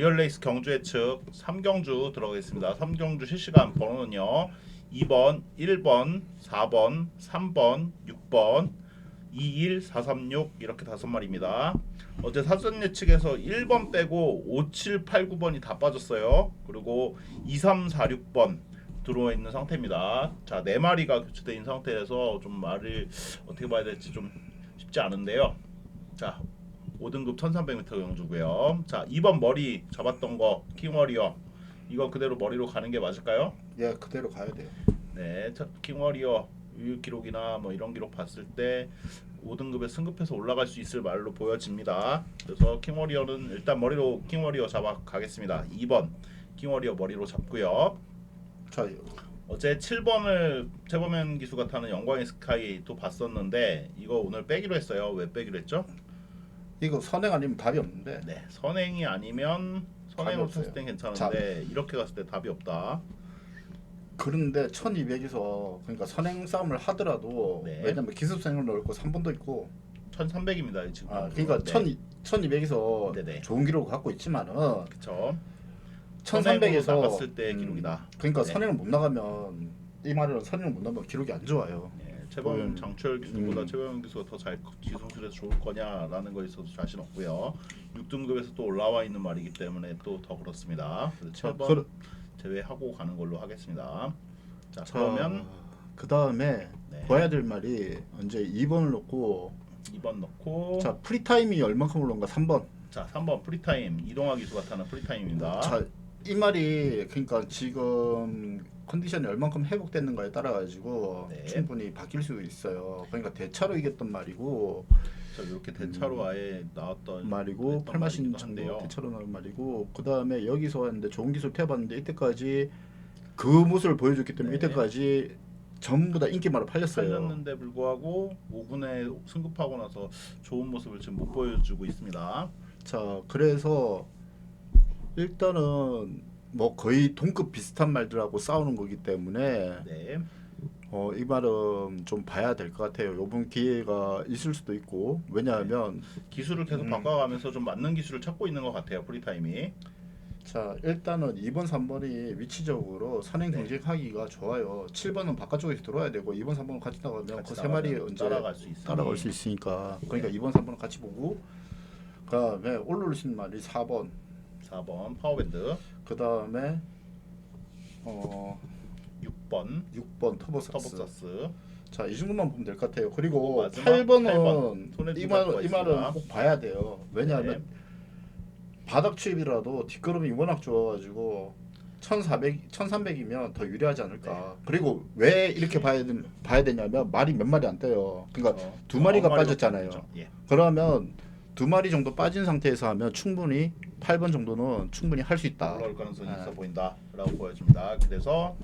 리얼레이스 경주 예측 3경주 들어가겠습니다. 3경주 실시간 번호는요. 2번, 1번, 4번, 3번, 6번, 21, 436 이렇게 다섯 마리입니다. 어제 사전 예측에서 1번 빼고 5, 7, 8, 9번이 다 빠졌어요. 그리고 2, 3, 4, 6번 들어와 있는 상태입니다. 자, 네 마리가 있는 상태에서 좀 말을 어떻게 봐야 될지 좀 쉽지 않은데요. 자, 5등급 1300m 경주고요. 자, 2번 머리 잡았던 거 킹워리어 이거 그대로 머리로 가는 게 맞을까요? 예, 그대로 가야 돼요. 네, 첫 킹워리어 유효 기록이나 뭐 이런 기록 봤을 때 5등급에 승급해서 올라갈 수 있을 말로 보여집니다. 그래서 킹워리어는 일단 머리로 킹워리어 잡아 가겠습니다. 2번 킹워리어 머리로 잡고요. 자, 어제 7번을 최범현 기수가 타는 영광의 스카이 또 봤었는데 이거 오늘 빼기로 했어요. 왜 빼기로 했죠? 이거 선행 아니면 답이 없는데. 네, 선행이 아니면 선행으로 답이 없어요. 탔을 땐 괜찮은데 이렇게 갔을 때 답이 없다. 그런데 1200에서 그러니까 선행 싸움을 하더라도 네. 왜냐면 기습생을 넣고 3번도 있고 1300입니다. 지금. 아, 그러니까 네. 1200에서 네네. 좋은 기록을 갖고 있지만은 그쵸. 1300에서 나갔을 때 기록이다. 그러니까 네. 선행을 못 나가면 이 말은 선행을 못 나가면 기록이 안 좋아요. 예, 최범 음. 장철 기수보다 음. 최범 기수가 더 잘 기술에서 좋을 거냐라는 거에 있어서 자신 없고요. 6등급에서 또 올라와 있는 말이기 때문에 또 더 그렇습니다. 그래서 자, 7번 그러- 제외하고 가는 걸로 하겠습니다. 자, 자, 그러면 그 다음에 네. 봐야 될 말이 이제 2번을 넣고 2번 넣고 자 프리타임이 얼마큼 올라온가 3번. 자 3번 프리타임 이동화 기수가 타는 프리타임입니다. 자 이 말이 그러니까 지금 컨디션이 얼만큼 회복됐는가에 따라 가지고 네. 충분히 바뀔 수 있어요. 그러니까 대차로 이겼던 말이고 자 이렇게 대차로 아예 나왔던 말이고 팔마신 말이기도 정도 한데요. 대차로 나온 말이고 그 다음에 여기서 했는데 좋은 기술 태봤는데 이때까지 그 모습을 보여줬기 때문에 네. 이때까지 전부 다 인기말로 팔렸어요. 살렸는데 불구하고 5군에 승급하고 나서 좋은 모습을 지금 못 보여주고 있습니다. 자 그래서 일단은 뭐 거의 동급 비슷한 말들하고 싸우는 거기 때문에 네. 어, 이 말은 좀 봐야 될 것 같아요. 이번 기회가 있을 수도 있고 왜냐하면 기술을 계속 음. 바꿔가면서 좀 맞는 기술을 찾고 있는 것 같아요. 프리타임이. 자 일단은 2번 3번이 위치적으로 선행 네. 경쟁하기가 좋아요. 7번은 바깥쪽에서 들어와야 되고 2번 3번은 같이 나가면 같이 그 세 마리 나가면 언제 따라갈 수 있으니. 따라갈 수 있으니까 그러니까 네. 2번 3번은 같이 보고 그다음에 올라오신 말이 4번 4번 파워밴드, 그 다음에 어 6번 6번 터보사스. 터보사스. 자, 이 정도만 보면 될 것 같아요. 그리고 마지막 8번은 팔 번. 손에 이좀 말, 이 말은 있습니다. 꼭 봐야 돼요. 왜냐하면 네. 바닥 추입이라도 뒷걸음이 워낙 좋아가지고 1,400, 1,300이면 더 유리하지 않을까. 네. 그리고 왜 이렇게 봐야, 되, 봐야 되냐면 말이 몇 마리 안 떠요. 그러니까 어, 두 마리가 아홉 마리가 빠졌잖아요. 예. 그러면 두 마리 정도 빠진 상태에서 하면 충분히 8번 정도는 충분히 할 수 있다. 올라올 가능성이 아. 있어 보인다라고 보여집니다. 그래서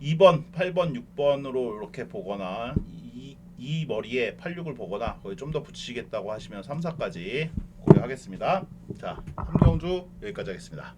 2번, 8번, 6번으로 이렇게 보거나 이, 이 머리에 86을 보거나 거기 좀 더 붙이시겠다고 하시면 3, 4까지 고려하겠습니다. 자, 함경주 여기까지 하겠습니다.